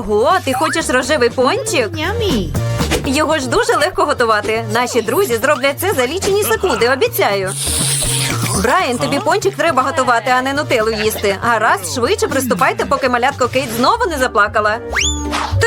Ого, ти хочеш рожевий пончик? Його ж дуже легко готувати. Наші друзі зроблять це за лічені секунди, обіцяю. Брайан, тобі пончик треба готувати, а не нутелу їсти. Гаразд, швидше приступайте, поки малятко Кейт знову не заплакала.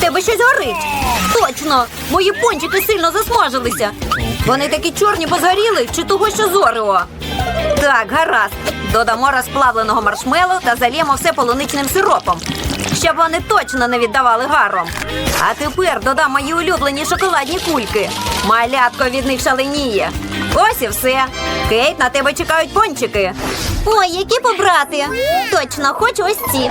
Тебе щось горить. Точно, мої пончики сильно засмажилися. Вони такі чорні, бо чи того, що зорео. Так, гаразд. Додамо розплавленого маршмелу та зальємо все полуничним сиропом, щоб вони точно не віддавали гаром. А тепер додам мої улюблені шоколадні кульки. Малятко від них шаленіє. Ось і все. Кейт, на тебе чекають пончики. Ой, які побрати. Точно, хочу ось ці.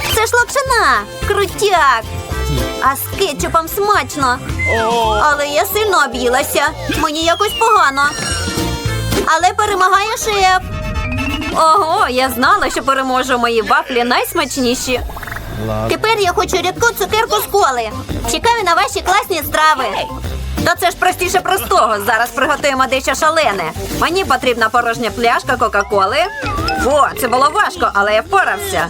Це ж лапшина. Крутяк. А з кетчупом смачно. Але я сильно об'їлася. Мені якось погано. Але перемагає шеф. Ого, я знала, що переможу мої вафлі найсмачніші. Тепер я хочу рідку цукерку з коли. Чекаю на ваші класні страви. Та це ж простіше простого. Зараз приготуємо дещо шалене. Мені потрібна порожня пляшка Кока-Коли. О, це було важко, але я впорався.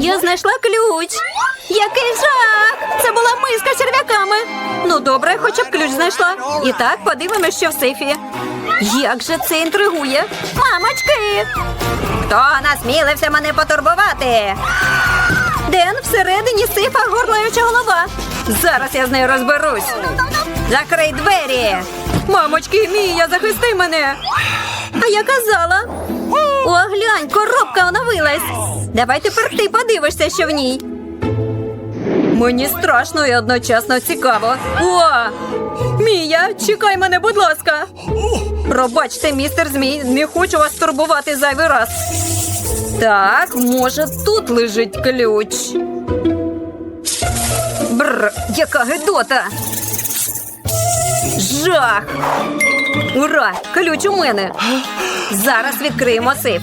Я знайшла ключ. Який жах! Це була миска з черв'яками. Ну добре, хоча б ключ знайшла. І так, подивимося, що в сейфі. Як же це інтригує? Мамочки! Хто насмілився мене потурбувати? Ден, всередині сейфа горлаюча голова. Зараз я з нею розберусь. Закрий двері. Мамочки, Мія, захисти мене. А я казала. О, глянь, коробка оновилась. Давай тепер ти подивишся, що в ній. Мені страшно і одночасно цікаво. О! Мія, чекай мене, будь ласка. Пробачте, містер Змій, не хочу вас турбувати зайвий раз. Так, може, тут лежить ключ. Бр, яка гидота. Жах. Ура! Ключ у мене. Зараз відкриємо сейф.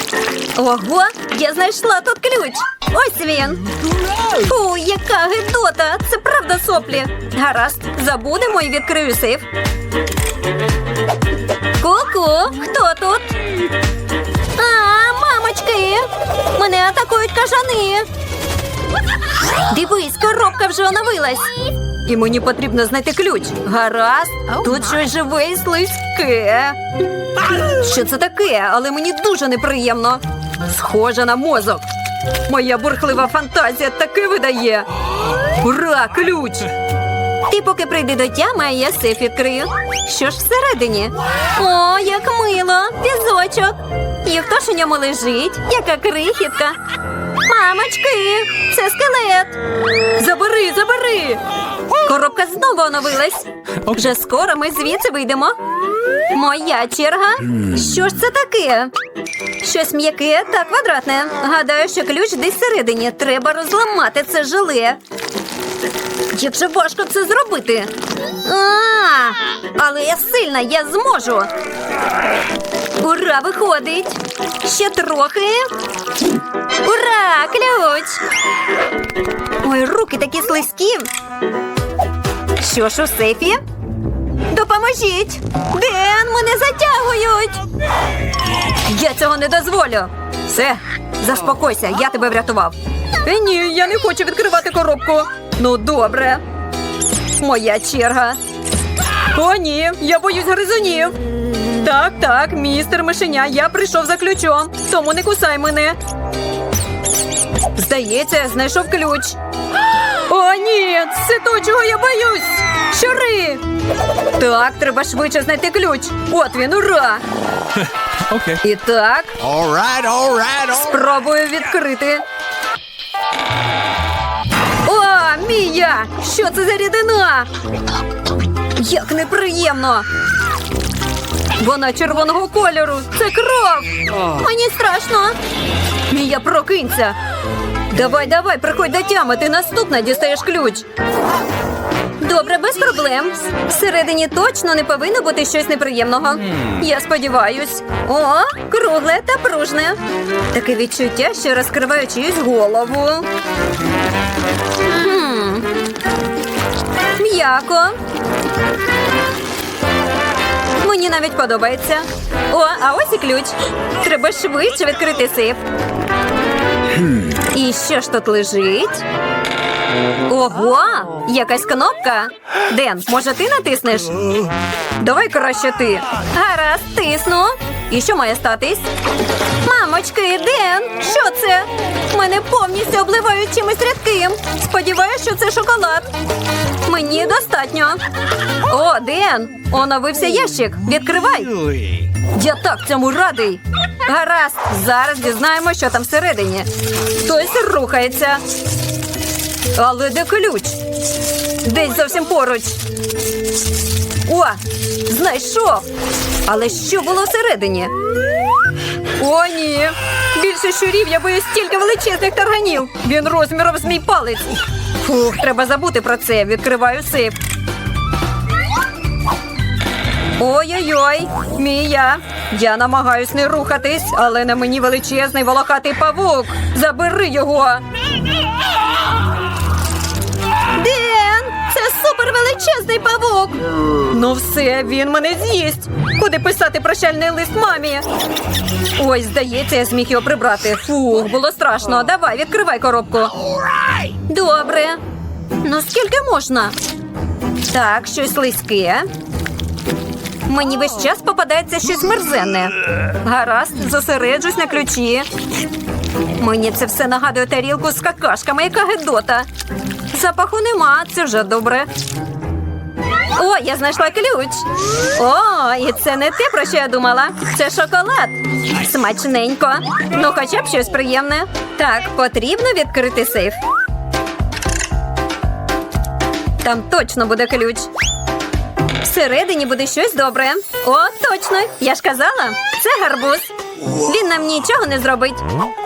Ого, я знайшла тут ключ. Ось він. Фу, яка гидота! Це правда соплі. Гаразд, забудемо і відкрию сейф. Ку-ку, хто тут? А, мамочки! Мене атакують кажани. Дивись, коробка вже оновилась. І мені потрібно знайти ключ. Гаразд, тут щось живе і слизьке. Що це таке? Але мені дуже неприємно. Схоже на мозок. Моя бурхлива фантазія таки видає. Ура, ключ! Ти поки прийди до тями, а я сейф відкрию. Що ж всередині? О, як мило! Візочок. І хто ж у ньому лежить? Яка крихітка. Мамочки, це скелет. Забери, забери. Коробка знову оновилась. Вже скоро ми звідси вийдемо. Моя черга. Що ж це таке? Щось м'яке та квадратне. Гадаю, що ключ десь всередині. Треба розламати це желе. Як же важко це зробити? А, але я сильна, я зможу. Ура, виходить. Ще трохи. Ура! Ключ! Ой, руки такі слизькі. Що ж у сейфі? Допоможіть! Ден, мене затягують! Я цього не дозволю. Все, заспокойся, я тебе врятував. Е, ні, я не хочу відкривати коробку. Ну, добре. Моя черга. О, ні, я боюсь гризунів. Так, так, містер мишеня, я прийшов за ключом, тому не кусай мене. Здається, знайшов ключ. О, ні, це то, чого я боюсь. Щури! Так, треба швидше знайти ключ. От він, ура! Okay. І так, All right, all right, all спробую відкрити. О, Мія! Що це за рідина? Як неприємно! Вона червоного кольору. Це кров. Мені страшно. Мія, прокинься. Давай, давай, приходь до тями. Ти наступна дістаєш ключ. Добре, без проблем. Всередині точно не повинно бути щось неприємного. Я сподіваюсь. О, кругле та пружне. Таке відчуття, що розкриваю чиюсь голову. Хм. М'яко. Мені навіть подобається. О, а ось і ключ. Треба швидше відкрити сейф. І що ж тут лежить? Ого, якась кнопка. Ден, може ти натиснеш? Давай краще ти. Гаразд, тисну. І що має статись? Мамочки, Ден, що це? Мене повністю обливають чимось рідким. Сподіваюсь, що це шоколад. Мені достатньо. О, Ден, оновився ящик. Відкривай. Я так цьому радий. Гаразд, зараз дізнаємо, що там всередині. Хтось рухається. Але де ключ? Десь зовсім поруч. О, знайшов. Але що було всередині? О, ні. Більше щурів я боюсь стільки величезних тарганів. Він розміром з мій палець. Фух, треба забути про це. Відкриваю сейф. Ой-ой-ой, Мія. Я намагаюсь не рухатись, але на мені величезний волохатий павук. Забери його. Ден, це супервеличезний павук. Ну все, він мене з'їсть. Куди писати прощальний лист мамі? Ой, здається, я зміг його прибрати. Фух, було страшно. Давай, відкривай коробку. Добре. Ну скільки можна? Так, щось слизьке. Мені весь час попадається щось мерзенне. Гаразд, зосереджусь на ключі. Мені це все нагадує тарілку з какашками, яка гидота. Запаху нема, це вже добре. О, я знайшла ключ. О, і це не те, про що я думала. Це шоколад. Смачненько. Ну, хоча б щось приємне. Так, потрібно відкрити сейф. Там точно буде ключ. Всередині буде щось добре. О, точно! Я ж казала, це гарбуз. Він нам нічого не зробить.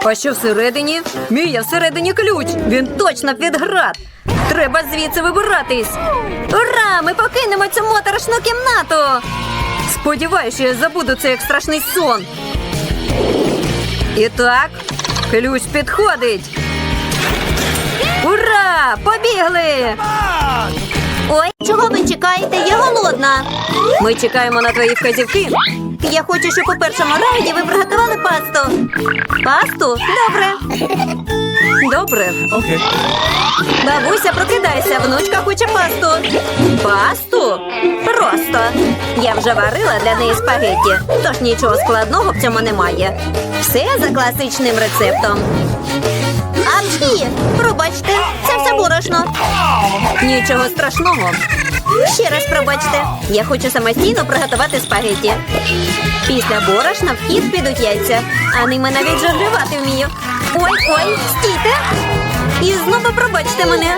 А що всередині? Мія, всередині ключ. Він точно під град. Треба звідси вибиратись. Ура! Ми покинемо цю моторошну кімнату. Сподіваюся, я забуду це як страшний сон. І так, ключ підходить. Ура! Побігли! Ой, чого ви чекаєте? Я голодна. Ми чекаємо на твої вказівки. Я хочу, щоб у першому раунді ви приготували пасту. Пасту? Добре. Добре. Okay. Бабуся, прокидайся, внучка хоче пасту. Пасту? Просто. Я вже варила для неї спагетті, тож нічого складного в цьому немає. Все за класичним рецептом. Апчхі! Пробачте, це все борошно. Нічого страшного. Ще раз пробачте. Я хочу самостійно приготувати спагеті. Після борошна в хід підуть яйця, а ними навіть жонглювати вмію. Ой, ой, стійте! І знову пробачте мене.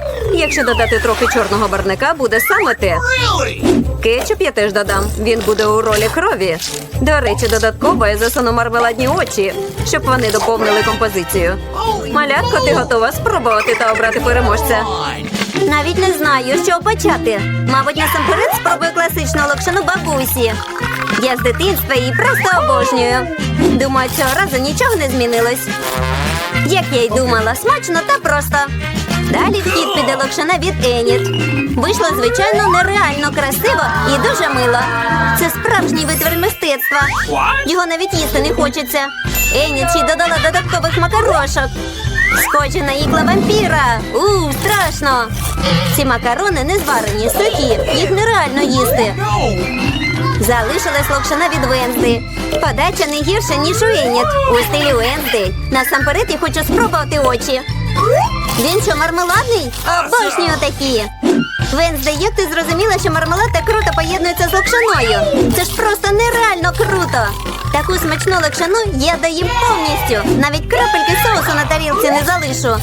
Якщо додати трохи чорного барника, буде саме те. Кетчуп я теж додам. Він буде у ролі крові. До речі, додатково я засуну мармеладні очі, щоб вони доповнили композицію. Малятко, ти готова спробувати та обрати переможця? Навіть не знаю, чого почати. Мабуть, насамперед спробую класичну локшину бабусі. Я з дитинства її просто обожнюю. Думаю, цього разу нічого не змінилось. Як я й думала, смачно та просто. Далі в хід піде локшина від Еніт. Вийшло, звичайно, нереально красиво і дуже мило. Це справжній витвір мистецтва. Його навіть їсти не хочеться. Еніт ще й додала додаткових макарошок. Схожі на ікла вампіра. У, страшно. Ці макарони не зварені, сухі. Їх нереально їсти. Залишилась локшина від Венди. Подача не гірша, ніж у Еніт. У стилі Венди. Насамперед я хочу спробувати очі. Він що, мармеладний? Обожнюю такі. Венсде, як ти зрозуміла, що мармелад так круто поєднується з локшиною? Це ж просто нереально круто. Таку смачну лакшану я доїм повністю. Навіть крапельки соусу на тарілці не залишу.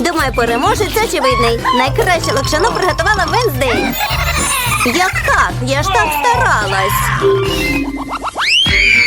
Думаю, переможець очевидний. Найкраще лакшану приготувала Венздей. Як так? Я ж так старалась.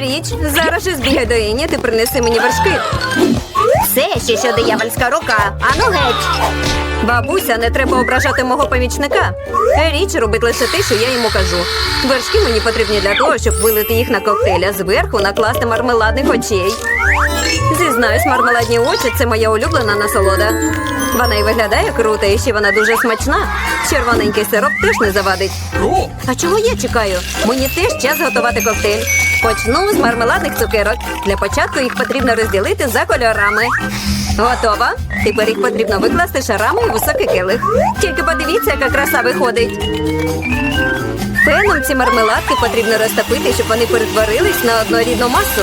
Річ, зараз же збігай до Іні, ти принеси мені вершки. Все ще що диявольська рука. Ану геть. Бабуся, не треба ображати мого помічника. Річ робить лише те, що я йому кажу. Вершки мені потрібні для того, щоб вилити їх на коктейля, зверху накласти мармеладних очей. Зізнаюсь, мармеладні очі це моя улюблена насолода. Вона і виглядає круто, і ще вона дуже смачна. Червоненький сироп теж не завадить. А чого я чекаю? Мені теж час готувати коктейль. Почну з мармеладних цукерок. Для початку їх потрібно розділити за кольорами. Готова? Тепер їх потрібно викласти шарами у високий келих. Тільки подивіться, яка краса виходить. Феном ці мармеладки потрібно розтопити, щоб вони перетворились на однорідну масу.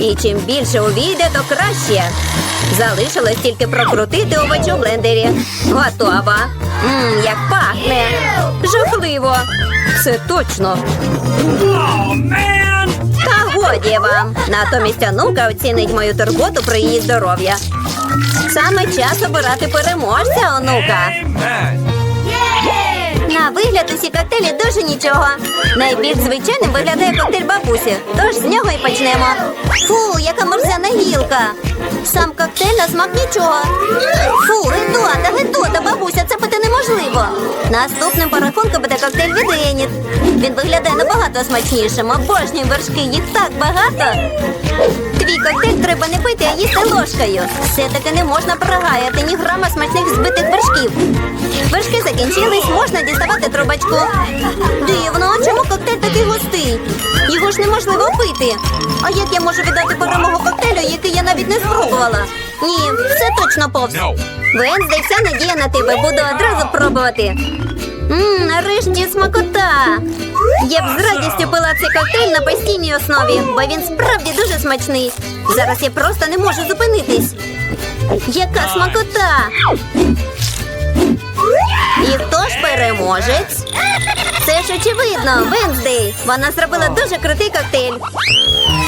І чим більше увійде, то краще. Залишилось тільки прокрутити овочі у блендері. Готова. Мм, як пахне. Жахливо. Це точно. Та годі вам. Натомість онука оцінить мою турботу про її здоров'я. Саме час обирати переможця, онука. На вигляд усі коктейлі дуже нічого. Найбільш звичайним виглядає коктейль бабусі, тож з нього і почнемо. Фу, яка мерзяна гілка. Сам коктейль на смак нічого. Фу, гидота, гидота, бабуся, це пити неможливо. Наступним по рахунку буде коктейль від Еніт. Він виглядає набагато смачнішим. Обожнюю вершки, їх так багато. Твій коктейль треба не пити, а їсти ложкою. Все-таки не можна прогаяти ні грама смачних збитих вершків. Вершки закінчились, можна діставати трубочку. Дивно, а чому коктейль такий густий? Його ж неможливо пити. А як я можу віддати перемогу коктейлю, який я навіть не спробувала? Ні, це точно повз. No. Венздей, вся надія на тебе. Буду одразу пробувати. Мм, нарешті смакота. Я б з радістю пила цей коктейль на постійній основі, бо він справді дуже смачний. Зараз я просто не можу зупинитись. Яка смакота! І хто ж переможець? Це ж очевидно, Венздей. Вона зробила дуже крутий коктейль.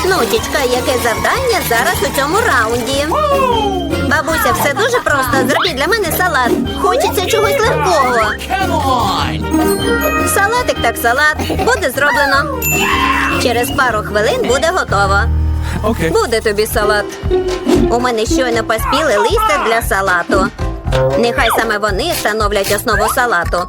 Нучечка, яке завдання зараз у цьому раунді? Бабуся, все дуже просто. Зробіть для мене салат. Хочеться чогось легкого. Салатик так салат. Буде зроблено. Через пару хвилин буде готово. Okay. Буде тобі салат. У мене щойно поспіли листя для салату. Нехай саме вони становлять основу салату.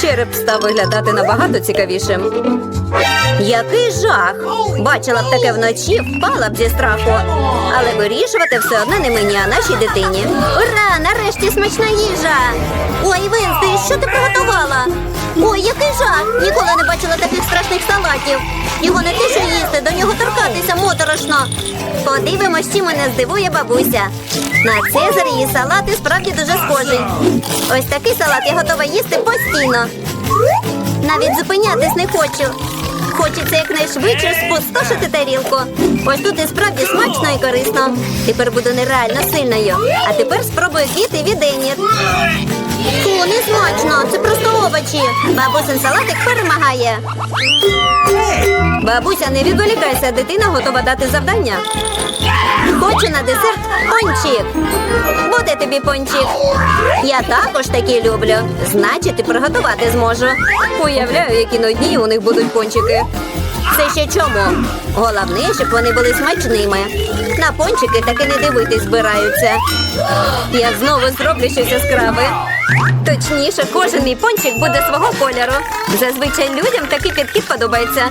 Череп став виглядати набагато цікавішим. Який жах! Бачила б таке вночі, впала б зі страху. Але вирішувати все одно не мені, а нашій дитині. Ура! Нарешті смачна їжа! Ой, Венсти, що ти приготувала? Ой, який жах! Ніколи не бачила таких страшних салатів. Його не те, що їсти, до нього торкатися моторошно. Подивимось, чим мене здивує бабуся. На Цезар її салат і справді дуже схожий. Ось такий салат я готова їсти постійно. Навіть зупинятись не хочу. Хочеться якнайшвидше спустошити тарілку. Ось тут і справді смачно і корисно. Тепер буду нереально сильною. А тепер спробую квіти від Еніт. Фу, не смачно, це просто овочі. Бабусин салатик перемагає. Бабуся, не відволікайся, дитина готова дати завдання. Хочу на десерт пончик. Буде тобі пончик. Я також такі люблю. Значить, приготувати зможу. Уявляю, які нудні у них будуть пончики. Це ще чому? Головне, щоб вони були смачними. На пончики таки не дивитись збираються. Я знову зроблю щось яскраве. Точніше, кожен мій пончик буде свого кольору. Зазвичай людям такий підхід подобається.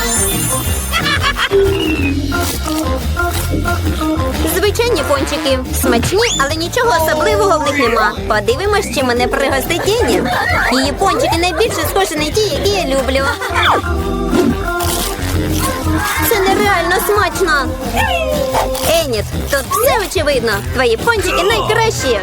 Звичайні пончики. Смачні, але нічого особливого в них нема. Подивимось, чи мене пригостить Ені. Її пончики найбільше схожі на ті, які я люблю. Це нереально смачно. Еніт, тут все очевидно. Твої пончики найкращі.